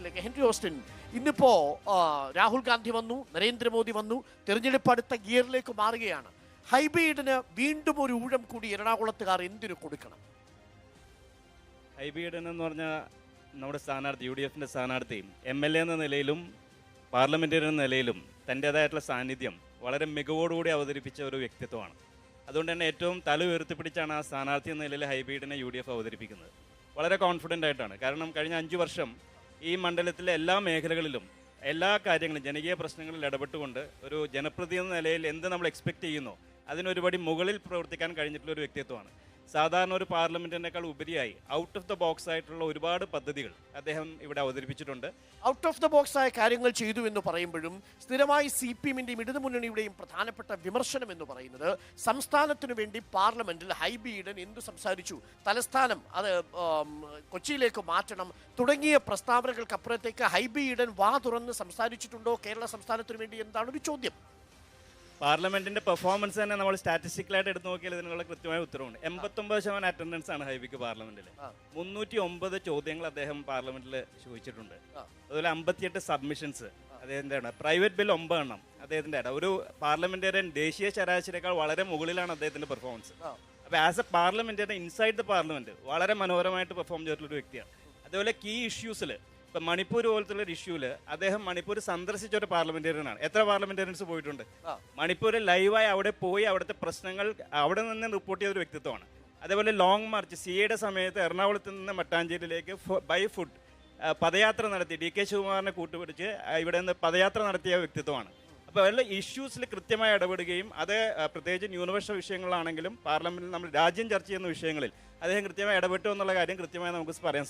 ഓസ്റ്റിനിലേക്ക് Henry Austin ഇന്നിപ്പോൾ രാഹുൽ ഗാന്ധി വന്നു നരേന്ദ്രമോദി വന്നു തെരഞ്ഞെടുപ്പ് അടുത്ത ഗിയറിലേക്ക് മാറുകയാണ്. ഹൈബീഡിന് വീണ്ടും ഒരു ഊഴം കൂടി എറണാകുളത്തുകാർ എന്തിനു കൊടുക്കണം? ഹൈബീഡൻ എന്ന് പറഞ്ഞാൽ നമ്മുടെ സ്ഥാനാർത്ഥി യു ഡി എഫിന്റെ സ്ഥാനാർത്ഥി എം എൽ എ എന്ന നിലയിലും പാർലമെന്റേറിയൻ എന്ന നിലയിലും തന്റേതായിട്ടുള്ള സാന്നിധ്യം വളരെ മികവോടുകൂടി അവതരിപ്പിച്ച ഒരു വ്യക്തിത്വമാണ്. അതുകൊണ്ട് തന്നെ ഏറ്റവും തല ഉയർത്തിപ്പിടിച്ചാണ് ആ സ്ഥാനാർത്ഥി എന്ന നിലയിൽ ഹൈബീഡിനെ യു ഡി എഫ് അവതരിപ്പിക്കുന്നത്. വളരെ കോൺഫിഡന്റ് ആയിട്ടാണ്. കാരണം കഴിഞ്ഞ അഞ്ച് വർഷം ഈ മണ്ഡലത്തിലെ എല്ലാ മേഖലകളിലും എല്ലാ കാര്യങ്ങളും ജനകീയ പ്രശ്നങ്ങളിൽ ഇടപെട്ടുകൊണ്ട് ഒരു ജനപ്രതിനിധി എന്ന നിലയിൽ എന്ത് നമ്മൾ എക്സ്പെക്ട് ചെയ്യുന്നു അതിനൊരുപടി മുകളിൽ പ്രവർത്തിക്കാൻ കഴിഞ്ഞിട്ടുള്ള ഒരു വ്യക്തിത്വമാണ്. സാധാരണ ഒരു പാർലമെന്റിനേക്കാൾ ഉപരിയായി ഔട്ട് ഓഫ് ദ ബോക്സ് ആയിട്ടുള്ള ഒരുപാട് പദ്ധതികൾ അദ്ദേഹം ഇവിടെ അവതരിപ്പിച്ചിട്ടുണ്ട്. ഔട്ട് ഓഫ് ദ ബോക്സ് ആയ കാര്യങ്ങൾ ചെയ്തു എന്ന് പറയുമ്പോഴും സ്ഥിരമായി സി പി എമ്മിന്റെയും ഇടതുമുന്നണിയുടെയും പ്രധാനപ്പെട്ട വിമർശനം എന്ന് പറയുന്നത് സംസ്ഥാനത്തിനു വേണ്ടി പാർലമെന്റിൽ ഹൈബീഡൻ എന്തു സംസാരിച്ചു? തലസ്ഥാനം അത് കൊച്ചിയിലേക്ക് മാറ്റണം തുടങ്ങിയ പ്രസ്താവനകൾക്കപ്പുറത്തേക്ക് ഹൈബീഡൻ വാ തുറന്ന് സംസാരിച്ചിട്ടുണ്ടോ? കേരള സംസ്ഥാനത്തിനു വേണ്ടി എന്താണ് ഒരു ചോദ്യം? പാർലമെന്റിന്റെ പെർഫോമൻസ് തന്നെ നമ്മൾ സ്റ്റാറ്റിസ്റ്റിക്കലായിട്ട് എടുത്ത് നോക്കിയാൽ ഇതിനുള്ള കൃത്യമായ ഉത്തരവുണ്ട്. എൺപത്തൊമ്പത് ശതമാനം അറ്റൻഡൻസ് ആണ് ഹൈബിക്ക് പാർലമെന്റിൽ. മുന്നൂറ്റി ഒമ്പത് ചോദ്യങ്ങൾ അദ്ദേഹം പാർലമെന്റിൽ ചോദിച്ചിട്ടുണ്ട്. അതുപോലെ അമ്പത്തിയെട്ട് സബ്മിഷൻസ് അദ്ദേഹത്തിന്റെ ആണ് പ്രൈവറ്റ് ബിൽ ഒമ്പതെണ്ണം അദ്ദേഹത്തിന്റെ ആണ് ഒരു പാർലമെന്റേറിയൻ ദേശീയ ശരാശരിയേക്കാൾ വളരെ മുകളിലാണ് അദ്ദേഹത്തിന്റെ പെർഫോമൻസ് അപ്പൊ അപ്പോൾ as a parliamentarian inside the parliament വളരെ മനോഹരമായിട്ട് പെർഫോം ചെയ്തിട്ടുള്ള ഒരു വ്യക്തിയാണ്. അതുപോലെ കീ ഇഷ്യൂസിൽ ഇപ്പം മണിപ്പൂർ പോലത്തുള്ള ഒരു ഇഷ്യൂവിൽ അദ്ദേഹം മണിപ്പൂർ സന്ദർശിച്ച ഒരു പാർലമെന്റേറിയനാണ്. എത്ര പാർലമെന്റേറിയൻസ് പോയിട്ടുണ്ട്? മണിപ്പൂർ ലൈവായി അവിടെ പോയി അവിടുത്തെ പ്രശ്നങ്ങൾ അവിടെ നിന്ന് റിപ്പോർട്ട് ചെയ്ത ഒരു വ്യക്തിത്വമാണ്. അതേപോലെ ലോങ് മാർച്ച് സി എയുടെ സമയത്ത് എറണാകുളത്ത് നിന്ന് മട്ടാഞ്ചേരിയിലേക്ക് ബൈ ഫുഡ് പദയാത്ര നടത്തി. ഡി കെ ശിവകുമാറിനെ കൂട്ടുപിടിച്ച് ഇവിടെ നിന്ന് പദയാത്ര നടത്തിയ വ്യക്തിത്വമാണ്. അപ്പോൾ അവരുടെ ഇഷ്യൂസിൽ കൃത്യമായി ഇടപെടുകയും അത് പ്രത്യേകിച്ച് ന്യൂനപക്ഷ വിഷയങ്ങളാണെങ്കിലും പാർലമെന്റിൽ നമ്മൾ രാജ്യം ചർച്ച ചെയ്യുന്ന വിഷയങ്ങളിൽ അദ്ദേഹം കൃത്യമായി ഇടപെട്ടു എന്നുള്ള കാര്യം കൃത്യമായി നമുക്ക് പറയാൻ